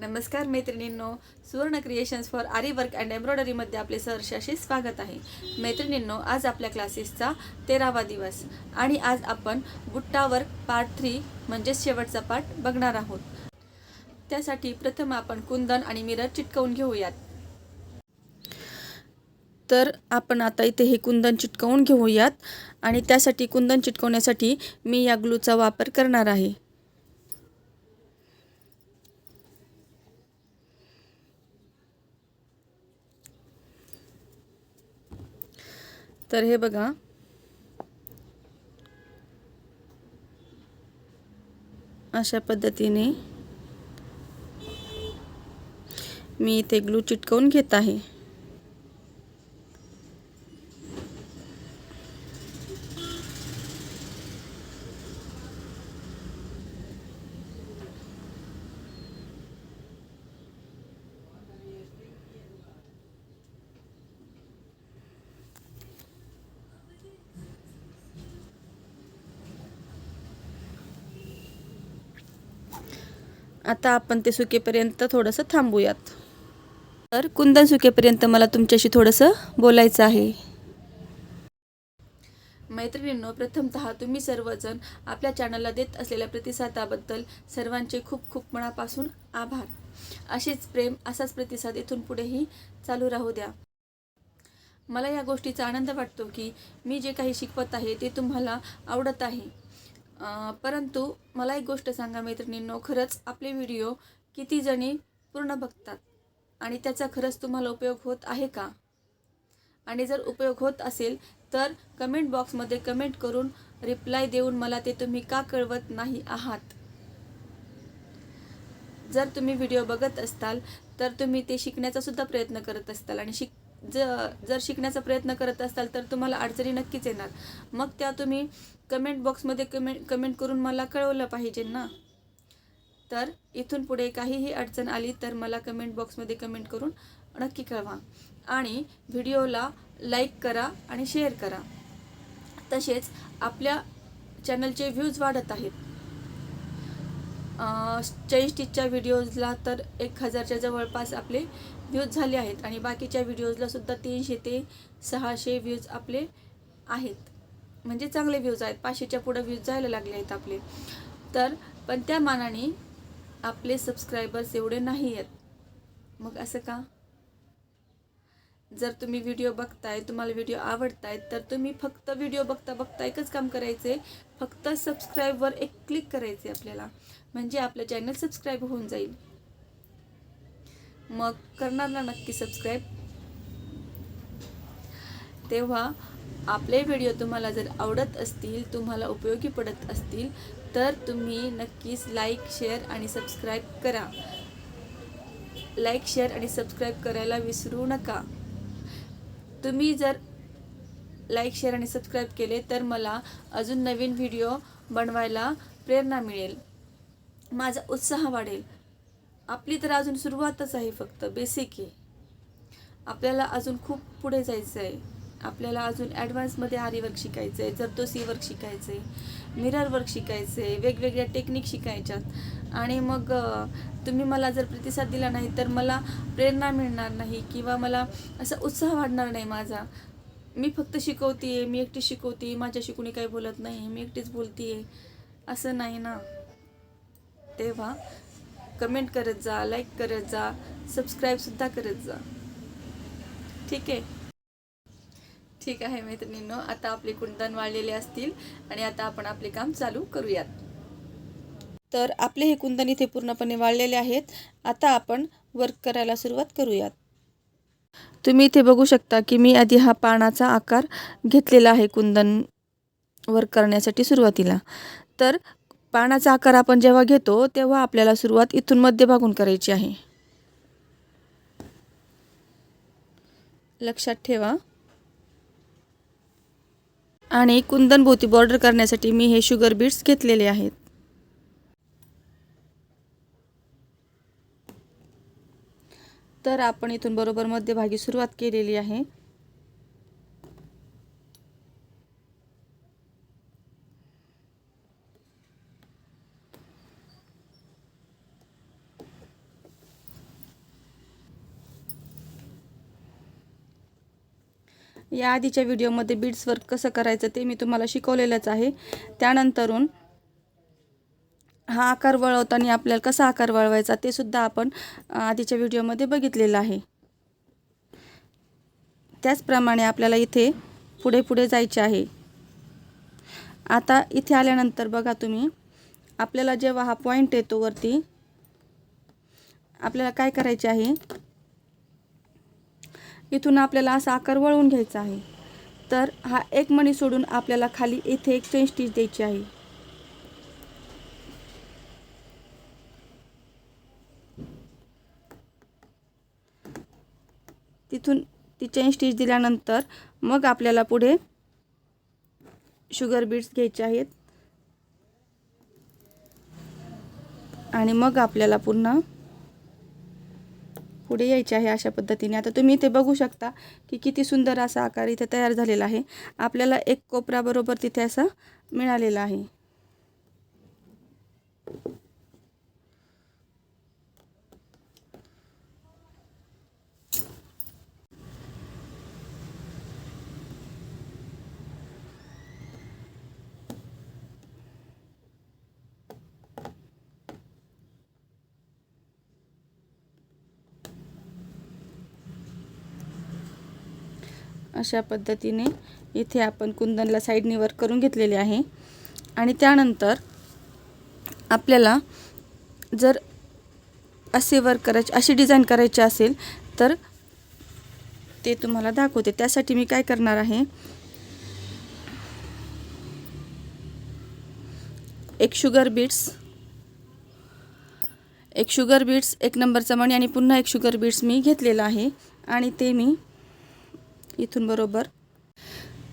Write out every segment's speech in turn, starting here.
नमस्कार मैत्रिणींनो Suvarna creations for aari work and एम्ब्रॉयडरीमध्ये आपले सहर्षाशी स्वागत आहे. मैत्रिणींनो आज आपल्या क्लासेसचा तेरावा दिवस आणि आज आपण बुट्टा वर्क पार्ट थ्री म्हणजेच शेवटचा पार्ट बघणार आहोत. त्यासाठी प्रथम आपण कुंदन आणि मिरर चिटकवून घेऊयात. तर आपण आता इथे हे कुंदन चिटकवून घेऊयात आणि त्यासाठी कुंदन चिटकवण्यासाठी मी या ग्लूचा वापर करणार आहे. तर हे बघा. अशा पद्धतीने मी इथे ग्लू चिटकवून घेत आहे. आता आपण ते सुकेपर्यंत थोडंसं थांबूयात. तर कुंदन सुकेपर्यंत मला तुमच्याशी थोडंसं बोलायचं आहे. मैत्रिणींनो प्रथमतः तुम्ही सर्वजण आपल्या चॅनलला देत असलेल्या प्रतिसादाबद्दल सर्वांचे खूप खूप मनापासून आभार. असेच प्रेम असाच प्रतिसाद इथून पुढेही चालू राहू द्या. मला या गोष्टीचा आनंद वाटतो की मी जे काही शिकवत आहे ते तुम्हाला आवडत आहे. परंतु मला एक गोष्ट सांगा मैत्रिणींनो खरंच आपले व्हिडिओ किती जणी पूर्ण बघतात आणि त्याचा खरंच तुम्हाला उपयोग होत आहे का? आणि जर उपयोग होत असेल तर कमेंट बॉक्समध्ये कमेंट करून रिप्लाय देऊन मला ते तुम्ही का कळवत नाही आहात? जर तुम्ही व्हिडिओ बघत असताल तर तुम्ही ते शिकण्याचा सुद्धा प्रयत्न करत असताल आणि शिक ज जर शिकण्याचा प्रयत्न करत असाल तर तुम्हाला अडचणी नक्कीच येणार. मग त्या तुम्ही कमेंट बॉक्समध्ये कमेंट कमेंट करून मला कळवलं पाहिजे ना? तर इथून पुढे काहीही अडचण आली तर मला कमेंट बॉक्समध्ये कमेंट करून नक्की कळवा. आणि व्हिडिओला लाईक करा आणि शेअर करा. तसेच आपल्या चॅनलचे व्ह्यूज वाढत आहेत. स्टिचच्या व्हिडिओजला तर एक हजारच्या जवळपास आपले व्ह्यूज झाले आहेत आणि बाकीच्या व्हिडिओजला सुद्धा तीनशे ते सहाशे व्ह्यूज आपले आहेत. म्हणजे चांगले व्ह्यूज आहेत. पाचशेच्या पुढं व्ह्यूज जायला लागले आहेत आपले. तर पण त्या मानाने आपले सबस्क्रायबर्स एवढे नाही आहेत. मग असं का? जर तुम्ही व्हिडिओ बघताय तुम्हाला व्हिडिओ आवडतायत तर तुम्ही फक्त व्हिडिओ बघता बघता एकच काम करायचे फक्त सबस्क्राईबवर एक क्लिक करायचे आपल्याला. म्हणजे आपलं चॅनल सबस्क्राईब होऊन जाईल. मग करणार ना नक्की सबस्क्राईब तेव्हा आपले व्हिडिओ तुम्हाला जर आवडत असतील तुम्हाला उपयोगी पडत असतील तर तुम्ही नक्कीच लाईक शेअर आणि सबस्क्राईब करा. लाईक शेअर आणि सबस्क्राईब करायला विसरू नका. तुम्ही जर लाईक शेअर आणि सबस्क्राईब केले तर मला अजून नवीन व्हिडिओ बनवायला प्रेरणा मिळेल. माझा उत्साह वाढेल. आपली तर अजून सुरुवातच आहे फक्त बेसिक आहे. आपल्याला अजून खूप पुढे जायचं आहे आपल्याला अजून ॲडव्हान्समध्ये आरी वर्क शिकायचं आहे जरदोसी वर्क शिकायचं आहे मिरर वर्क शिकायचं आहे वेगवेगळ्या टेक्निक शिकायच्यात. आणि मग तुम्ही मला जर प्रतिसाद दिला नाही तर मला प्रेरणा मिळणार नाही किंवा मला असा उत्साह वाढणार नाही माझा. मी फक्त शिकवते मी एकटी शिकवते माझ्याशी कुणी काही बोलत नाही मी एकटीच बोलते असं नाही ना. तेव्हा कमेंट करत जा लाईक करत जा सबस्क्राईबसुद्धा करत जा. ठीक आहे? ठीक आहे मैत्रिणींनो आता आपले कुंदन वाळलेले असतील आणि आता आपण आपले काम चालू करूयात. तर आपले हे कुंदन इथे पूर्णपणे वाळलेले आहेत. आता आपण वर्क करायला सुरुवात करूयात. तुम्ही इथे बघू शकता की मी आधी हा पानाचा आकार घेतलेला आहे कुंदन वर्क करण्यासाठी सुरुवातीला. तर पानाचा आकार आपण जेव्हा घेतो तेव्हा आपल्याला सुरुवात इथून मध्यभागून करायची आहे. लक्षात ठेवा. आणि कुंदन भोवती बॉर्डर करण्यासाठी मी हे शुगर बीट्स घेतलेले आहेत. तर आपण इथून बरोबर मध्यभागी सुरुवात केलेली आहे. या आधीच्या व्हिडिओमध्ये बीड्स वर्क कसं करायचं ते मी तुम्हाला शिकवलेलंच आहे. त्यानंतरून हा आकार वळवताना आपल्याला कसा आकार वळवायचा ते सुद्धा आपण आधीच्या व्हिडिओमध्ये बघितलेलं आहे. त्याचप्रमाणे आपल्याला इथे पुढे पुढे जायचे आहे. आता इथे आल्यानंतर बघा तुम्ही आपल्याला जेव्हा हा पॉईंट येतो वरती आपल्याला काय करायचे आहे? इथून आपल्याला असा आकार वळवून घ्यायचा आहे. तर हा एक मणी सोडून आपल्याला खाली इथे एक चेन स्टिच द्यायची आहे. तिथून ती चेन स्टिच दिल्यानंतर मग आपल्याला पुढे शुगर बीट्स घ्यायचे आहेत. आणि मग आपल्याला पुन्हा पुढे यायचे आहे अशा पद्धतीने. आता तुम्ही इथे बघू शकता की किती सुंदर असा आकार इथे तयार झालेला आहे. आपल्याला एक कोपरा बरोबर तिथे असा मिळालेला आहे. अशा पद्धतीने इथे आपण कुंदनला साईडने वर्क करून घेतलेले आहे. आणि त्यानंतर आपल्याला जर असे वर्क करायचे अशी डिझाईन करायची असेल तर ते तुम्हाला दाखवते. त्यासाठी मी काय करणार आहे एक शुगर बीट्स एक शुगर बीट्स एक नंबरचा मणी आणि पुन्हा एक शुगर बीट्स मी घेतलेला आहे. आणि ते मी इथून बरोबर.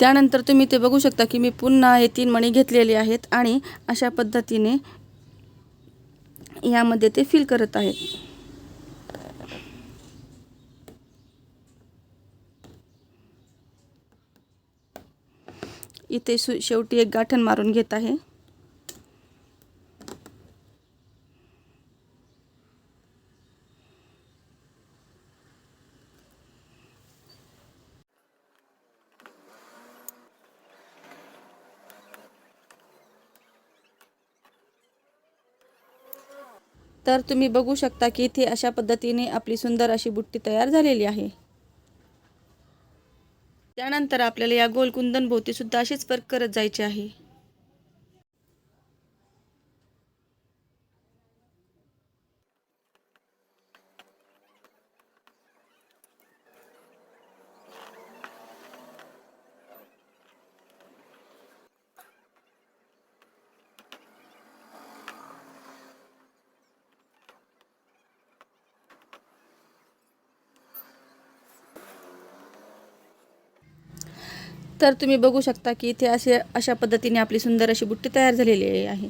त्यानंतर तुम्ही ते बघू शकता की मी पुन्हा हे तीन मणी घेतलेले आहेत आणि अशा पद्धतीने यामध्ये ते फिल करत आहेत. इथे सु शेवटी एक गाठण मारून घेत आहे. तर तुम्ही बघू शकता की इथे अशा पद्धतीने आपली सुंदर अशी बुट्टी तयार झालेली आहे. त्यानंतर आपल्याला या गोलकुंदन भोवतीसुद्धा अशीच वर्क करत जायचे आहे. तर तुम्ही बघू शकता की इथे असे अशा पद्धतीने आपली सुंदर अशी बुट्टी तयार झालेली आहे.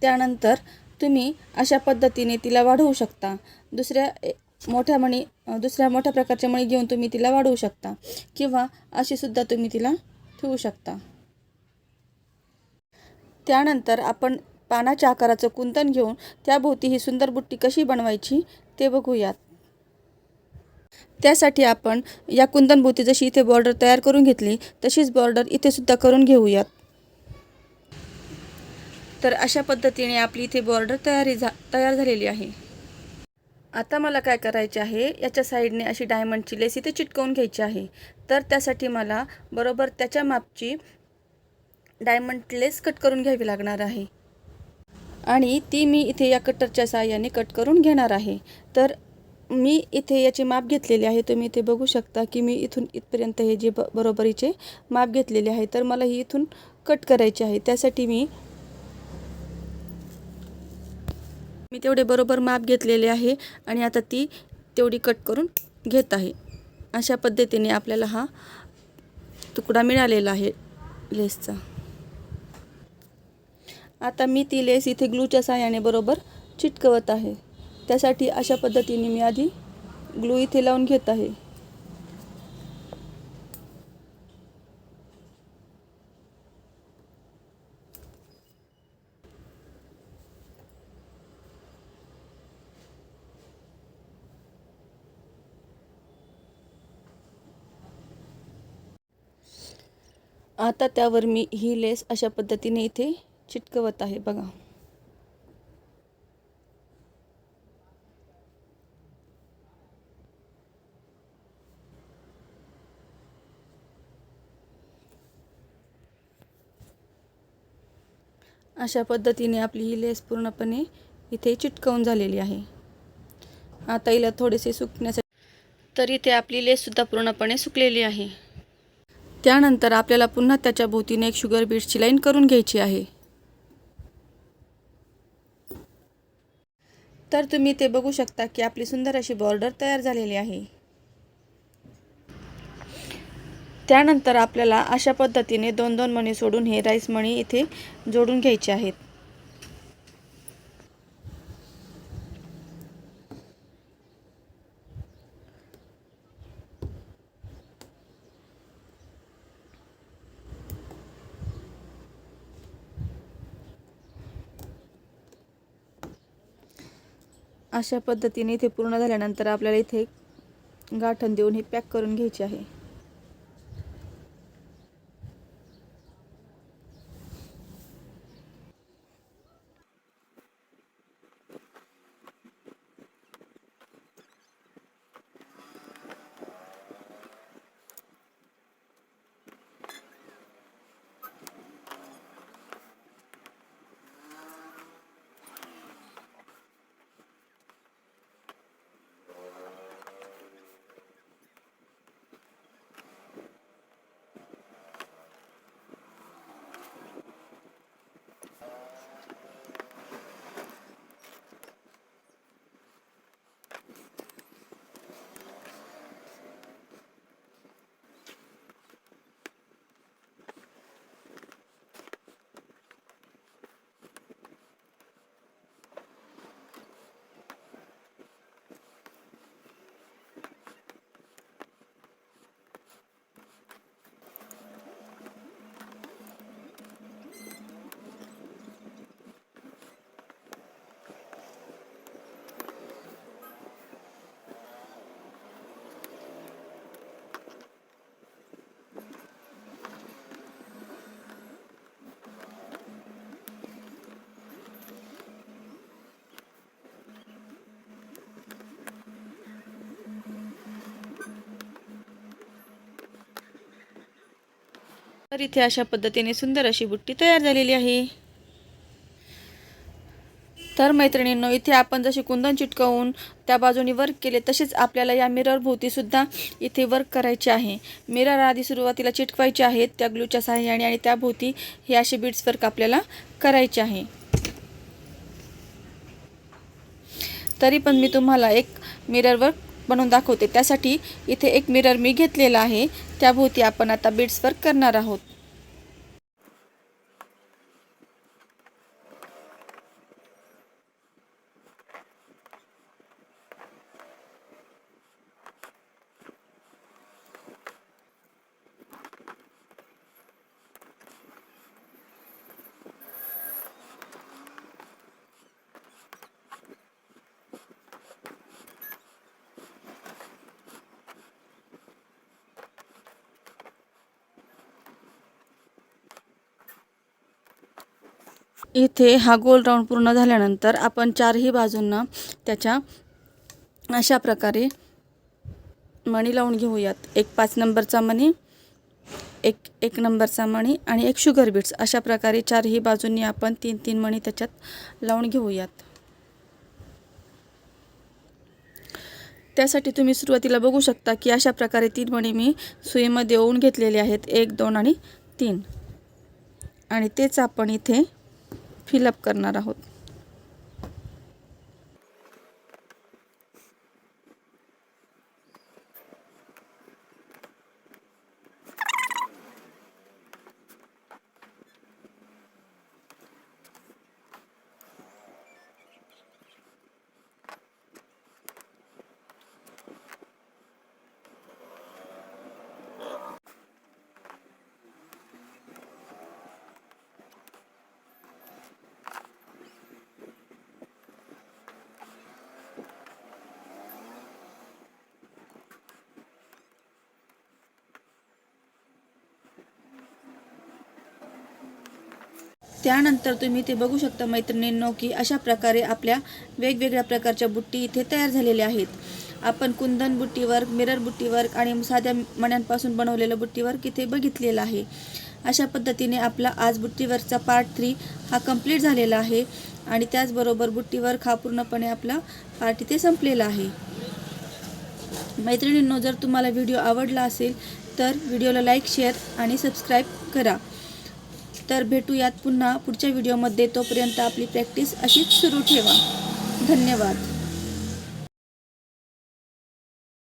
त्यानंतर तुम्ही अशा पद्धतीने तिला वाढवू शकता. दुसऱ्या ए- मोठ्या मणी दुसऱ्या मोठ्या प्रकारच्या मणी घेऊन तुम्ही तिला वाढवू शकता किंवा अशी सुद्धा तुम्ही तिला ठेवू शकता. त्यानंतर आपण पानाच्या आकाराचं कुंदन घेऊन त्याभोवती ही सुंदर बुट्टी कशी बनवायची ते बघूयात. त्यासाठी आपण या कुंदनभोवती जशी इथे बॉर्डर तयार करून घेतली तशीच बॉर्डर इथेसुद्धा करून घेऊयात. तर अशा पद्धतीने आपली इथे बॉर्डर तयारी झा तयार झालेली आहे. आता मला काय करायचे आहे याच्या साईडने अशी डायमंडची लेस इथे चिटकवून घ्यायची आहे. तर त्यासाठी मला बरोबर त्याच्या मापची डायमंड लेस कट करून घ्यावी लागणार आहे. आणि ती मी इथे या कटरच्या साहाय्याने कट करून घेणार आहे. तर मी इथे याचे माप घेतलेले आहे तुम्ही इथे बघू शकता की मी इथून इथपर्यंत हे जे ब बरोबरीचे माप घेतलेले आहे तर मला ही इथून कट करायचे आहे. त्यासाठी मी मी तेवढे बरोबर माप घेतलेले आहे आणि आता ती तेवढी कट करून घेत आहे. अशा पद्धतीने आपल्याला हा तुकडा मिळालेला आहे लेसचा. आता मी ती लेस इथे ग्लूच्या साह्याने बरोबर चिटकवत आहे. त्यासाठी अशा पद्धतीने मी आधी ग्लू इथे लावून घेत आहे. आता त्यावर मी ही लेस अशा पद्धतीने इथे चिटकवत आहे. बघा. अशा पद्धतीने आपली ही लेस पूर्णपणे इथे चिटकवून झालेली आहे. आता हिला थोडेसे सुकण्यासाठी तर इथे आपली लेससुद्धा पूर्णपणे सुकलेली आहे. त्यानंतर आपल्याला पुन्हा त्याच्या भोवतीने एक शुगर बीट्सची लाईन करून घ्यायची आहे. तर तुम्ही ते बघू शकता की आपली सुंदर अशी बॉर्डर तयार झालेली आहे. त्यानंतर आपल्याला अशा पद्धतीने दोन दोन मणी सोडून हे राईस मणी इथे जोडून घ्यायचे आहेत. अशा पद्धतीने इथे पूर्ण झाल्यानंतर आपल्याला इथे गाठण देऊन हे पॅक करून घ्यायचे आहे. तर इथे अशा पद्धतीने सुंदर अशी बुट्टी तयार झालेली आहे. तर मैत्रिणींनो इथे आपण जसे कुंदन चिटकवून त्या बाजूने वर्क केले तसेच आपल्याला या मिरर भोवतीसुद्धा इथे वर्क करायचे आहे. मिरर आधी सुरुवातीला चिटकवायचे आहेत त्या ग्लूच्या सहाय्याने आणि त्या भोवती हे असे बीड्स वर्क आपल्याला करायचे आहे. तरी पण मी तुम्हाला एक मिरर वर्क बनवून दाखवते. त्यासाठी इथे एक मिरर मी घेतलेला आहे. त्याभोवती आपण आता बीड्स वर्क करणार आहोत. इथे हा गोल राऊंड पूर्ण झाल्यानंतर आपण चारही बाजूंना त्याच्या अशा प्रकारे मणी लावून घेऊयात. एक पाच नंबरचा मणी एक एक नंबरचा मणी आणि एक शुगर बीट्स अशा प्रकारे चारही बाजूंनी आपण तीन तीन मणी त्याच्यात लावून घेऊयात. त्यासाठी तुम्ही सुरुवातीला बघू शकता की अशा प्रकारे तीन मणी मी सुईमध्ये ओवून घेतलेले आहेत. एक दोन आणि तीन. आणि तेच आपण इथे फिलअप करणार आहोत. त्यानंतर तुम्ही ते बघू शकता मैत्रिणींनो की अशा प्रकारे आपल्या वेगवेगळ्या प्रकारच्या बुट्टी इथे तयार झालेल्या आहेत. आपण कुंदन बुट्टीवर्क मिरर बुट्टीवर्क आणि साध्या मण्यांपासून बनवलेलं बुट्टीवर्क इथे बघितलेलं आहे. अशा पद्धतीने आपला आज बुट्टीवर्कचा पार्ट थ्री हा कंप्लीट झालेला आहे आणि त्याचबरोबर बुट्टीवर्क हा पूर्णपणे आपला पार्ट इथे संपलेला आहे. मैत्रिणींनो जर तुम्हाला व्हिडिओ आवडला असेल तर व्हिडिओला लाईक शेअर आणि सबस्क्राईब करा. तर भेटूयात पुन्हा पुढच्या व्हिडिओमध्ये तोपर्यंत आपली प्रॅक्टिस अशीच सुरू ठेवा. धन्यवाद.